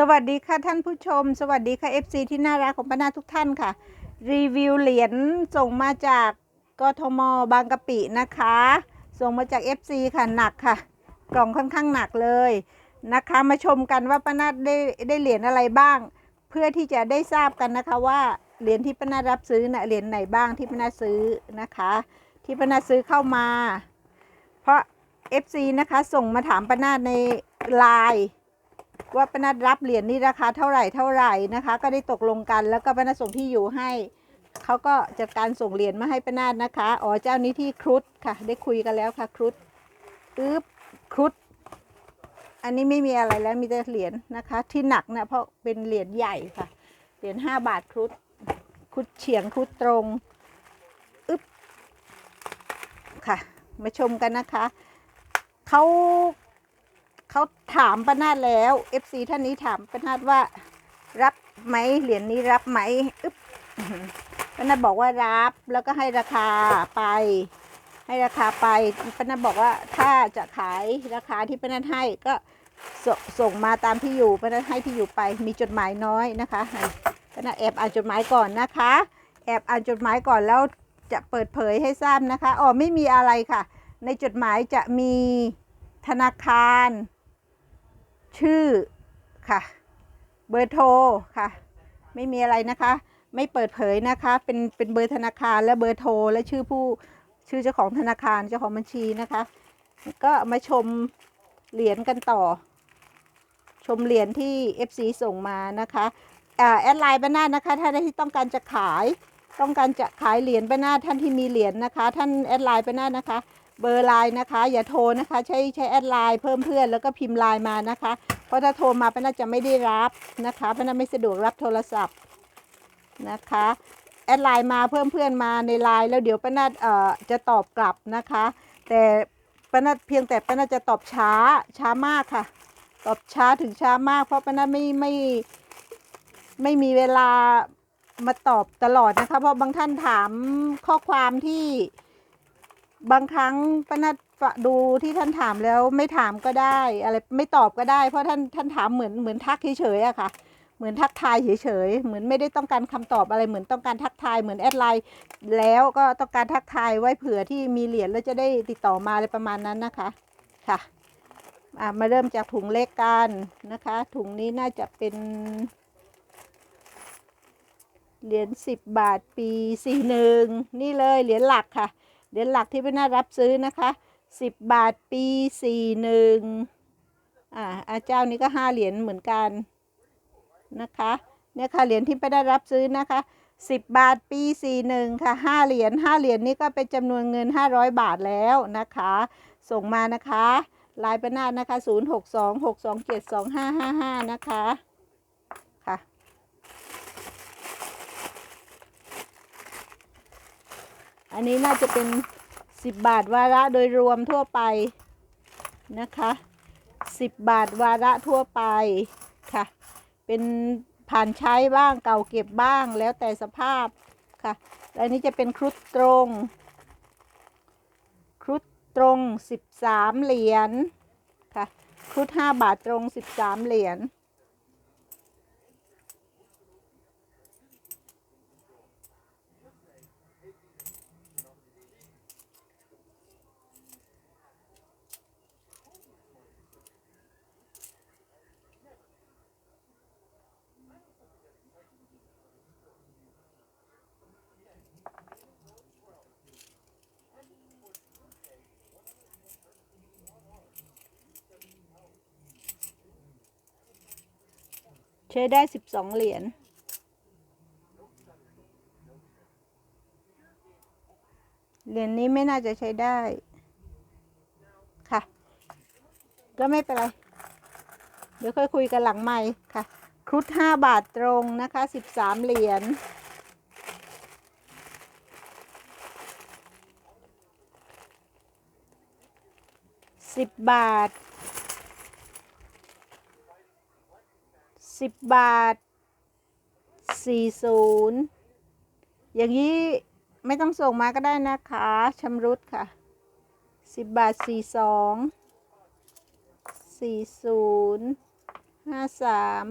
สวัสดีค่ะท่านผู้ชม สวัสดีค่ะ FC ที่น่ารักของป้านาทุกท่านค่ะ รีวิวเหรียญส่งมาจากกทมบางกะปินะคะ ส่งมาจาก FC ค่ะหนักค่ะ กล่องค่อนข้างหนักเลยนะคะ มาชมกันว่าป้านาได้ได้เหรียญอะไรบ้าง เพื่อที่จะได้ทราบกันนะคะว่าเหรียญที่ป้านารับซื้อนะ่ะเหรียญไหนบ้างที่ป้านาซื้อนะคะ ที่ป้านาซื้อเข้ามา เพราะ FC นะคะส่งมาถามป้านาในไลน์ ว่าป้านัดรับเหรียญนี่ราคาเท่าไหร่เท่าไหร่นะคะ ก็ได้ตกลงกัน แล้วก็ป้านัดส่งที่อยู่ให้เขาก็จัดการส่งเหรียญมาให้ป้านาดนะคะอ๋อเจ้านี้ที่ครุฑค่ะ ได้คุยกันแล้วค่ะครุฑอึ๊บครุฑอันนี้ไม่มีอะไรแล้วมีแต่เหรียญนะคะ ที่หนักนะเพราะเป็นเหรียญใหญ่ค่ะเหรียญห้าบาทครุฑครุฑเฉียงครุฑตรงอึ๊บค่ะ มาชมกันนะคะเขา เขาถามป้านาดแล้ว FC ท่านนี้ถามป้านาดว่า รับไหมเหรียญนี้รับไหมอึ๊บป้านาดบอกว่ารับแล้วก็ให้ราคาไป ให้ราคาไปป้านาดบอกว่าถ้าจะขายราคาที่ป้านาดให้ก็สส่งมาตามที่อยู่ป้านาดให้ที่อยู่ไปมีจดหมายน้อยนะคะป้านาดแอบอ่านจดหมายก่อนนะคะ แอบอ่านจดหมายก่อนแล้วจะเปิดเผยให้ทราบนะคะอ๋อไม่มีอะไรค่ะ ในจดหมายจะมีธนาคาร ชื่อค่ะ เบอร์โทรค่ะ ไม่มีอะไรนะคะ ไม่เปิดเผยนะคะ เป็นเป็นเบอร์ธนาคารและเบอร์โทรและชื่อผู้ชื่อเจ้าของธนาคารเจ้าของบัญชีนะคะ ก็มาชมเหรียญกันต่อ ชมเหรียญที่ FC ส่งมานะคะแอดไลน์บ้านนาดนะคะ ถ้าได้ที่ต้องการจะขาย ต้องการจะขายเหรียญบ้านนาดท่านที่มีเหรียญนะคะ ท่านแอดไลน์บ้านนาดนะคะ เบอร์ไลน์นะคะ อย่าโทรนะคะ ใช้ใช้แอดไลน์เพิ่มเพื่อนแล้วก็พิมพ์ไลน์มานะคะ เพราะถ้าโทรมาป้าน่าจะไม่ได้รับนะคะป้าน่าไม่สะดวกรับโทรศัพท์นะคะแอดไลน์มาเพิ่มเพื่อนมาในไลน์แล้วเดี๋ยวป้าน่าเอ่อจะตอบกลับนะคะ แต่ป้าน่าเพียงแต่ป้าน่าจะตอบช้าช้ามากค่ะ ตอบช้าถึงช้ามาก เพราะป้าน่าไม่ไม่ไม่มีเวลามาตอบตลอดนะคะ เพราะบางท่านถามข้อความที่ บางครั้งป้านัดดูที่ท่านถามแล้วไม่ถามก็ได้อะไรไม่ตอบก็ได้ เพราะท่านท่านถามเหมือนเหมือนทักเฉยๆอะค่ะ เหมือนทักทายเฉยๆเหมือนไม่ได้ต้องการคำตอบอะไรเหมือนต้องการทักทายเหมือนแอดไลน์แล้วก็ต้องการทักทายไว้เผื่อที่มีเหรียญแล้วจะได้ติดต่อมาอะไรประมาณนั้นนะคะค่ะมาเริ่มจากถุงเล็กกันนะคะ ถุงนี้น่าจะเป็นเหรียญสิบบาทปีสี่หนึ่งนี่เลยเหรียญหลักค่ะ รียญหลักที่ไม่น่ารับซื้อนะคะสิบบาทปีสี่หนึ่งอ่าอาเจ้านี้ก็ห้าเหรียญเหมือนกันนะคะเนี่ยค่ะเหรียญที่ไม่ได้รับซื้อนะคะสิบบาทปีสี่หนึ่งค่ะห้าเหรียญห้าเหรียญนี้ก็เป็นจำนวนเงินห้าร้อยบาทแล้วนะคะ ส่งมานะคะลายประนาดนะคะศูนย์หกสองหกสองเจ็ดสองห้าห้าห้านะคะ อันนี้น่าจะเป็นสิบบาทวาระโดยรวมทั่วไปนะคะสิบบาทวาระทั่วไปค่ะ เป็นผ่านใช้บ้างเก่าเก็บบ้างแล้วแต่สภาพค่ะและอันนี้จะเป็นครุฑตรง ครุฑตรงสิบสามเหรียญค่ะครุฑห้าบาทตรงสิบสามเหรียญ ช้ได้สิบสองเหรียญเหรียญนี้ไม่น่าจะใช้ได้ค่ะ ก็ไม่เป็นไร เดี๋ยวค่อยคุยกันหลังใหม่ค่ะ ครุฑห้าบาทตรงนะคะสิบสามเหรียญสิบบาท สิบบาทสี่ศูนย์อย่างนี้ไม่ต้องส่งมาก็ได้นะคะชำรุดค่ะสิบบาทสี่สองสี่ศูนย์ห้าสาม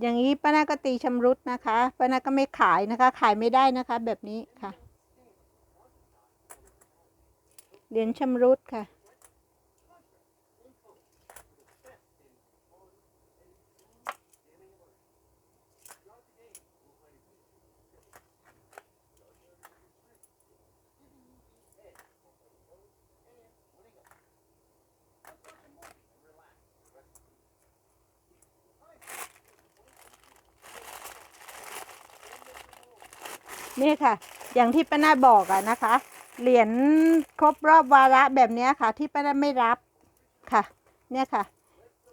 อย่างนี้ป้านาก็ตีชำรุดนะคะป้านาก็ไม่ขายนะคะ ขายไม่ได้นะคะ แบบนี้ค่ะ เหรียญชำรุดค่ะ นี่ค่ะ อย่างที่ป้านาบอกอะนะคะ เหรียญครบรอบวาระแบบนี้ค่ะ ที่ป้านไม่รับค่ะ เนี่ยค่ะ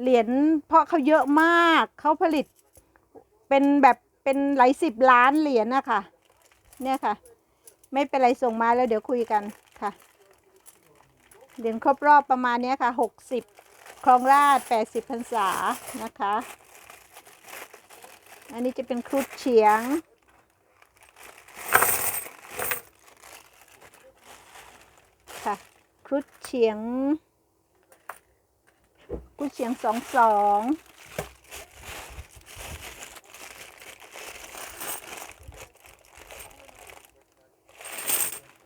เหรียญเพราะเขาเยอะมากเขาผลิตเป็นแบบเป็นหลายสิบล้านเหรียญนะคะเนี่ยค่ะ ไม่เป็นไรส่งมาแล้วเดี๋ยวคุยกันค่ะเหรียญครบรอบประมาณนี้ค่ะหกสิบครองราชแปดสิบพรรษานะคะ อันนี้จะเป็นครุฑเฉียง ค่ะ ครุฑเฉียงครุฑเฉียงสองสอง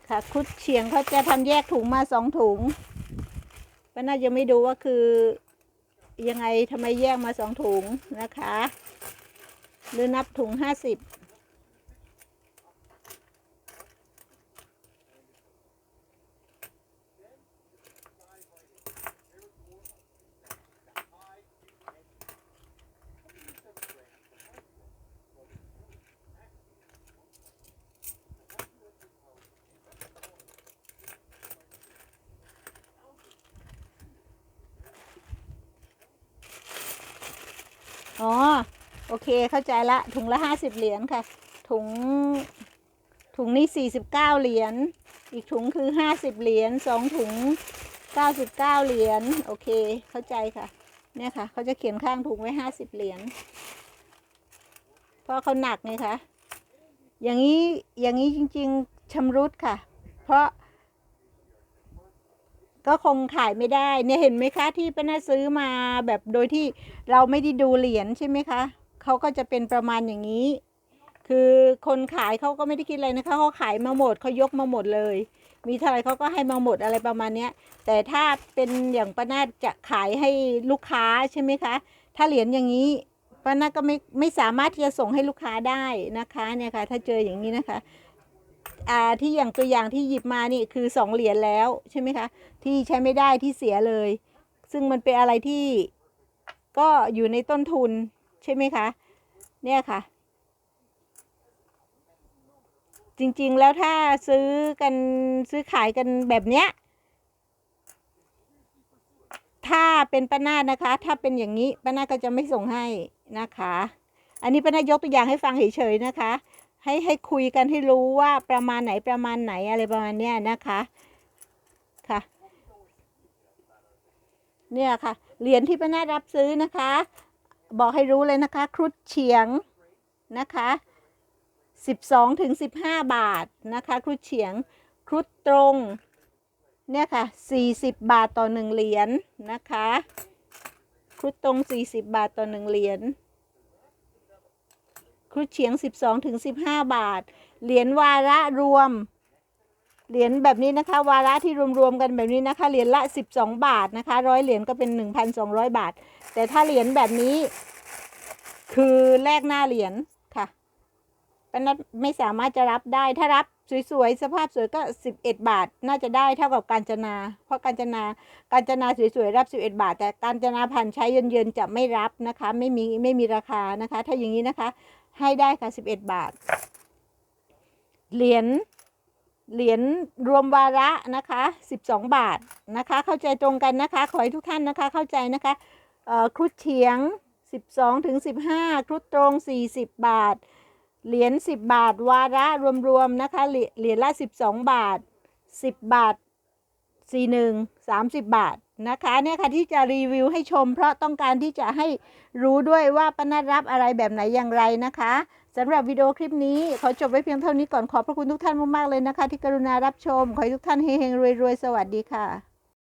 ค่ะครุฑเฉียงเขาจะทำแยกถุงมาสองถุงป้าน่ายังไม่ดูว่าคือยังไงทำไมแยกมาสองถุงนะคะ หรือนับถุงห้าสิบ อ๋อ โอเคเข้าใจละ ถุงละห้าสิบเหรียญค่ะ ถุง ถุงนี้สี่สิบเก้าเหรียญ อีกถุงคือห้าสิบเหรียญสองถุงเก้าสิบเก้าเหรียญ โอเค เข้าใจค่ะ เนี่ยค่ะ เขาจะเขียนข้างถุงไว้ห้าสิบเหรียญ เพราะเขาหนักไงคะ อย่างนี้ อย่างนี้จริง ๆชำรุดค่ะ เพราะ ก็คงขายไม่ได้ เนี่ยเห็นไหมคะที่ป้าน่าซื้อมาแบบโดยที่เราไม่ได้ดูเหรียญใช่ไหมคะเขาก็จะเป็นประมาณอย่างนี้ คือคนขายเขาก็ไม่ได้คิดอะไรนะคะเขาขายมาหมดเขายกมาหมดเลย มีเท่าไรเขาก็ให้มาหมดอะไรประมาณเนี้ย แต่ถ้าเป็นอย่างป้านาจะขายให้ลูกค้าใช่ไหมคะ ถ้าเหรียญอย่างนี้ป้านาก็ไม่ไม่สามารถที่จะส่งให้ลูกค้าได้นะคะเนี่ยค่ะ ถ้าเจออย่างนี้นะคะ อ่าที่อย่างตัวอย่างที่หยิบมานี่คือสองเหรียญแล้วใช่ไหมคะ ที่ใช้ไม่ได้ที่เสียเลย ซึ่งมันเป็นอะไรที่ก็อยู่ในต้นทุนใช่ไหมคะ เนี่ยค่ะ จริงๆแล้วถ้าซื้อกันซื้อขายกันแบบเนี้ย ถ้าเป็นป้านานะคะ ถ้าเป็นอย่างนี้ป้านาก็จะไม่ส่งให้นะคะ อันนี้ป้านายกตัวอย่างให้ฟังเฉยๆนะคะ ให้ให้คุยกันให้รู้ว่าประมาณไหนประมาณไหนอะไรประมาณเนี้ยนะคะค่ะเนี่ยค่ะเหรียญที่ป้านารับซื้อนะคะ บอกให้รู้เลยนะคะ ครุฑเฉียงนะคะสิบสองถึงสิบห้าบาทนะคะ ครุฑเฉียงครุฑตรงเนี่ยค่ะสี่สิบบาทต่อหนึ่งเหรียญนะคะ ครุฑตรงสี่สิบบาทต่อหนึ่งเหรียญ ครุฑเฉียงสิบสองถึงสิบห้าบาท เหรียญวาระรวม เหรียญแบบนี้นะคะ วาระที่รวมๆกันแบบนี้นะคะ เหรียญละสิบสองบาทนะคะร้อยเหรียญก็เป็นหนึ่งพันสองร้อยบาท แต่ถ้าเหรียญแบบนี้ คือแลกหน้าเหรียญค่ะป้านัดไม่สามารถจะรับได้ถ้ารับสวยๆ สภาพสวยก็สิบเอ็ดบาท น่าจะได้เท่ากับการจนา เพราะการจนาการจนาสวยๆ รับสิบเอ็ดบาท แต่การจนาผ่านใช้เยินๆจะไม่รับนะคะ ไม่มีไม่มีราคานะคะ ถ้าอย่างนี้นะคะ ให้ได้ค่ะสิบเอ็ดบาท เหรียญเหรียญรวมวาระนะคะสิบสองบาทนะคะ เข้าใจตรงกันนะคะ ขอให้ทุกท่านนะคะเข้าใจนะคะครุฑเฉียงสิบสองถึงสิบห้าครุฑตรงสี่สิบบาท เหรียญสิบบาท วาระรวมๆนะคะ เหรียญเหรียญละสิบสองบาทสิบบาทสี่หนึ่งสามสิบบาท นะคะเนี่ยค่ะที่จะรีวิวให้ชม เพราะต้องการที่จะให้รู้ด้วยว่าปนัดรับอะไรแบบไหนอย่างไรนะคะสำหรับวิดีโอคลิปนี้ ขอจบไว้เพียงเท่านี้ก่อนขอบพระคุณทุกท่านมากๆเลยนะคะ ที่กรุณารับชม ขอให้ทุกท่านเฮงๆรวยๆ สวัสดีค่ะ